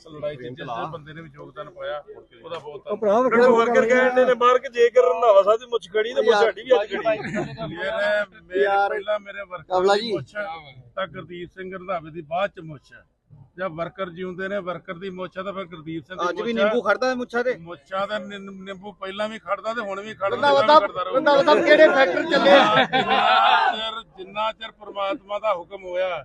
ਇਸ ਲੜਾਈ 'ਚ ਜਿਸ ਬੰਦੇ ਨੇ ਵੀ ਯੋਗਦਾਨ ਪਾਇਆ ਉਹਦਾ ਬਹੁਤ ਉਹ ਧੰਨਵਾਦ। ਭਰਾ ਵਰਕਰ ਕਹਿੰਦੇ ਨੇ ਮਾਰ ਕੇ ਜੇਕਰ ਰੰਧਾਵਾ ਸਾਹਿਬ ਦੀ ਮੁੱਛ ਖੜੀ ਤੇ ਮੁੱਛ ਸਾਡੀ ਵੀ ਅੱਜ ਖੜੀ ਮੇਰੇ ਮੇਰੇ ਪਹਿਲਾਂ ਮੇਰੇ ਵਰਕਰ ਦੀ ਮੁੱਛ ਤਾਂ ਗੁਰਦੀਪ ਸਿੰਘ ਰੰਧਾਵੇ ਦੀ ਬਾਅਦ ਚ ਮੁੱਛ ਹੈ। ਜਦ ਵਰਕਰ ਜਿਉਂਦੇ ਨੇ ਵਰਕਰ ਦੀ ਮੁੱਛ ਤਾਂ ਫਿਰ ਗੁਰਦੀਪ ਸਿੰਘ ਦੀ ਅੱਜ ਵੀ। ਨਿੰਬੂ ਖੜਦਾ ਮੁੱਛਾਂ ਤੇ। ਮੁੱਛਾਂ ਦਾ ਨਿੰਬੂ ਪਹਿਲਾਂ ਵੀ ਖੜਦਾ ਤੇ ਹੁਣ ਵੀ ਖੜਦਾ। ਰੰਧਾਵਾ ਸਾਹਿਬ ਕਿਹੜੇ ਫੈਕਟਰ ਚੱਲੇ ਆ? ਜਿੰਨਾ ਚਿਰ ਪ੍ਰਮਾਤਮਾ ਦਾ ਹੁਕਮ ਹੋਇਆ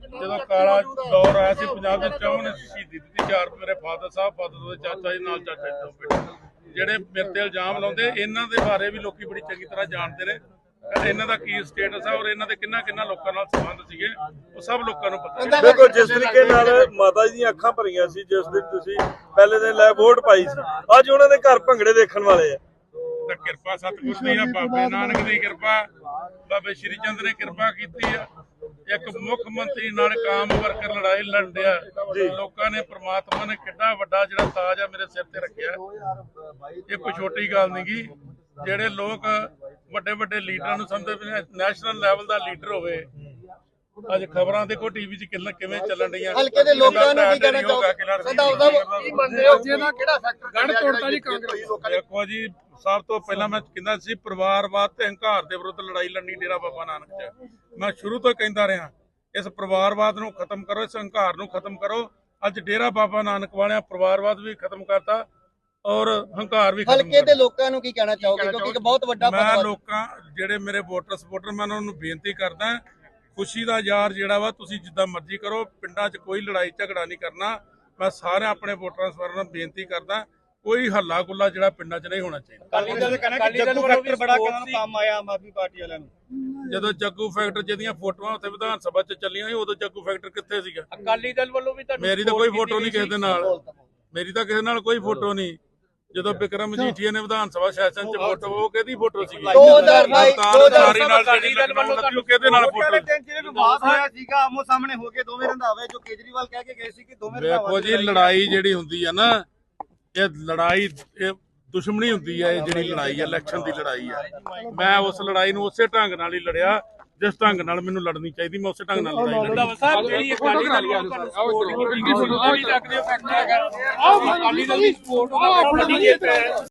ਜਦੋਂ ਕਾਲਾ ਦੌਰ ਆਇਆ ਸੀ ਪੰਜਾਬ ਦੇ ਚੌਂ ਨੇ ਸ਼ਹੀਦੀ ਦਿੱਤੀ। ਚਾਰ ਮੇਰੇ ਫਾਦਰ ਸਾਹਿਬ ਫਾਦਰ ਦੇ ਚਾਚਾ ਜੀ ਨਾਲ ਚਾਚਾ ਜੀ ਤੋਂ ਬੇਟੇ। ਜਿਹੜੇ ਮੇਰੇ ਤੇ ਇਲਜ਼ਾਮ ਲਾਉਂਦੇ ਇਹਨਾਂ ਦੇ ਬਾਰੇ ਵੀ ਲੋਕੀ ਬੜੀ ਚੰਗੀ ਤਰ੍ਹਾਂ ਜਾਣਦੇ ਨੇ। ਇਹਨਾਂ ਦਾ ਕੀ ਸਟੇਟਸ ਹੈ ਔਰ ਇਹਨਾਂ ਦੇ ਕਿੰਨਾ ਕਿੰਨਾ ਲੋਕਾਂ ਨਾਲ ਸੰਬੰਧ ਸੀਗੇ ਉਹ ਸਭ ਲੋਕਾਂ ਨੂੰ ਪਤਾ ਹੈ। ਦੇਖੋ ਜਿਸ ਤਰੀਕੇ ਨਾਲ ਮਾਤਾ ਜੀ ਦੀਆਂ ਅੱਖਾਂ ਭਰੀਆਂ ਸੀ ਜਿਸ ਦਿਨ ਤੁਸੀਂ ਪਹਿਲੇ ਦਿਨ ਲੈ ਵੋਟ ਪਾਈ ਸੀ ਅੱਜ ਉਹਨਾਂ ਦੇ ਘਰ ਭੰਗੜੇ ਦੇਖਣ ਵਾਲੇ ਆ। ਤਾਂ ਕਿਰਪਾ ਸਤਿਗੁਰ ਦੀ ਆ ਬਾਬੇ ਨਾਨਕ ਦੀ ਕਿਰਪਾ ਬਾਬੇ ਸ਼੍ਰੀ ਚੰਦ ਨੇ ਕਿਰਪਾ ਕੀਤੀ ਆ। ਇੱਕ ਮੁੱਖ ਮੰਤਰੀ ਨਾਲ ਕਾਮ ਵਰਕਰ ਲੜਾਈ ਲੜਿਆ ਲੋਕਾਂ ਨੇ ਪ੍ਰਮਾਤਮਾ ਨੇ ਕਿੱਡਾ ਵੱਡਾ ਜਿਹੜਾ ਤਾਜ ਆ ਮੇਰੇ ਸਿਰ ਤੇ ਰੱਖਿਆ। ਇਹ ਕੋਈ ਛੋਟੀ ਗੱਲ ਨਹੀਂ ਗੀ। ਜਿਹੜੇ ਲੋਕ ਵੱਡੇ ਵੱਡੇ ਲੀਡਰਾਂ ਨੂੰ ਸਮਝਦੇ ਨੇ ਨੈਸ਼ਨਲ ਲੈਵਲ ਦਾ ਲੀਡਰ ਹੋਵੇ ਅੱਜ ਖਬਰਾਂ ਦੇਖੋ ਟੀਵੀ 'ਚ ਕਿੰਨਾ ਕਿਵੇਂ ਚੱਲਣ ਰਹੀਆਂ ਹਲਕੇ ਦੇ ਲੋਕਾਂ ਨੂੰ ਕੀ ਕਹਿਣਾ ਚਾਹੋਗੇ? ਰੰਧਾਵਾ ਸਾਹਿਬ ਕੀ ਮੰਨਦੇ ਹੋ? ਜਿਹਦਾ ਕਿਹੜਾ ਫੈਕਟਰ ਗੜ ਤੋੜਤਾ ਜੀ ਕਾਂਗਰਸ। ਦੇਖੋ ਜੀ ਸਭ ਤੋਂ ਪਹਿਲਾਂ ਮੈਂ ਕਹਿੰਦਾ ਸੀ ਪਰਿਵਾਰਵਾਦ ਤੇ ਹੰਕਾਰ ਦੇ ਵਿਰੁੱਧ ਲੜਾਈ ਲੜਨੀ ਡੇਰਾ ਬਾਬਾ ਨਾਨਕ ਚ। ਮੈਂ ਸ਼ੁਰੂ ਤੋਂ ਕਹਿੰਦਾ ਰਿਹਾ ਇਸ ਪਰਿਵਾਰਵਾਦ ਨੂੰ ਖਤਮ ਕਰੋ ਇਸ ਹੰਕਾਰ ਨੂੰ ਖਤਮ ਕਰੋ। ਅੱਜ ਡੇਰਾ ਬਾਬਾ ਨਾਨਕ ਵਾਲਿਆਂ ਪਰਿਵਾਰਵਾਦ ਵੀ ਖਤਮ ਕਰਤਾ ਔਰ ਹੰਕਾਰ ਵੀ ਖਤਮ ਹਲਕੇ ਦੇ ਲੋਕਾਂ ਨੂੰ ਕੀ ਕਹਿਣਾ ਚਾਹੋਗੇ? ਕਿਉਂਕਿ ਇੱਕ ਬਹੁਤ ਵੱਡਾ ਮੈਂ ਲੋਕਾਂ ਜਿਹੜੇ ਮੇਰੇ ਵੋਟਰ ਸਪੋਰਟਰ ਮੈਂ ਉਹਨਾਂ ਨੂੰ ਬੇਨਤੀ ਕਰਦਾ ਖੁਸ਼ੀ ਦਾ ਯਾਰ ਜਿਹੜਾ ਵਾ ਤੁਸੀਂ ਜਿੱਦਾਂ ਮਰਜ਼ੀ ਕਰੋ ਪਿੰਡਾਂ 'ਚ ਕੋਈ ਲੜਾਈ ਝਗੜਾ ਨਹੀਂ ਕਰਨਾ। ਮੈਂ ਸਾਰੇ ਆਪਣੇ ਵੋਟਰਾਂ ਸਪੋਰਟਰਾਂ ਨੂੰ ਬੇਨਤੀ ਕਰਦਾ ਕੋਈ ਹੱਲਾ ਗੁੱਲਾ ਜਿਹੜਾ ਪਿੰਡਾਂ 'ਚ ਨਹੀਂ ਹੋਣਾ ਚਾਹੀਦਾ। ਅਕਾਲੀ ਦਲ ਕਹਿੰਦਾ ਕਿ ਜੱਗੂ ਫੈਕਟਰ ਬੜਾ ਕੰਮ ਆਇਆ ਆਮ ਆਦਮੀ ਪਾਰਟੀ ਵਾਲਿਆਂ ਨੂੰ। ਜਦੋਂ ਜੱਗੂ ਫੈਕਟਰ ਜਿਹਦੀਆਂ ਫੋਟੋਆਂ ਉੱਥੇ ਵਿਧਾਨ ਸਭਾ 'ਚ ਚੱਲੀਆਂ ਸੀ ਉਦੋਂ ਜੱਗੂ ਫੈਕਟਰ ਕਿੱਥੇ ਸੀਗਾ? ਅਕਾਲੀ ਦਲ ਵੱਲੋਂ ਵੀ ਤੁਹਾਨੂੰ ਮੇਰੀ ਤਾਂ ਕੋਈ ਫੋਟੋ ਨਹੀਂ ਕਿਸੇ ਦੇ ਨਾਲ। ਮੇਰੀ ਤਾਂ ਕਿਸੇ ਨਾਲ ਕੋਈ ਫੋਟੋ ਨਹੀਂ। ਜਦੋਂ ਵਿਕਰਮ ਮਜੀਠੀਆ ਨੇ ਵਿਧਾਨ ਸਭਾ ਸੈਸ਼ਨ 'ਚ ਫੋਟੋ ਉਹ ਕਿਹਦੀ ਫੋਟੋ ਸੀਗੀ? 2022 ਅਵਤਾਰ ਉਸਾਰੀ ਨਾਲ ਜਿਹੜੀ ਲਖਨਊ ਕਿਹਦੇ ਨਾਲ ਫੋਟੋ? ਜਿਹੜੇ ਵਿਵਾਦ ਹੋਇਆ ਸੀਗਾ ਆਮੋ ਸਾਹਮਣੇ ਹੋ ਕੇ ਦੋਵੇਂ ਰੰਧਾਵੇ ਜੋ ਕੇਜਰੀਵਾਲ ਕਹਿ ਕੇ ਗਏ ਸੀ ਕਿ ਦੋਵੇਂ ਵੇਖੋ ਜੀ ਲੜਾਈ ਜਿਹੜੀ ਹੁੰਦੀ ਆ ਨਾ ਇਹ ਲੜਾਈ ਇਹ ਦੁਸ਼ਮਣੀ ਹੁੰਦੀ ਹੈ ਇਹ ਜਿਹੜੀ ਲੜਾਈ ਹੈ ਇਲੈਕਸ਼ਨ ਦੀ ਲੜਾਈ ਹੈ। ਮੈਂ ਉਸ ਲੜਾਈ ਨੂੰ ਉਸੇ ਢੰਗ ਨਾਲ ਹੀ ਲੜਿਆ ਜਿਸ ਢੰਗ ਨਾਲ ਮੈਨੂੰ ਲੜਨੀ ਚਾਹੀਦੀ ਮੈਂ ਉਸੇ ਢੰਗ ਨਾਲ ਲੜਾਈ ਲੜੀ। ਸਾਹਿਬ ਜਿਹੜੀ ਅਕਾਲੀ ਦਲ ਤੁਹਾਨੂੰ ਵੀ ਲੱਗਦੇ ਫੈਕਟਰ ਹੈਗਾ ਆਹ ਅਕਾਲੀ ਦਲ ਦੀ ਸਪੋਰਟ ਉਹਦਾ ਵੱਡੀ ਜਿੱਤ ਹੈ।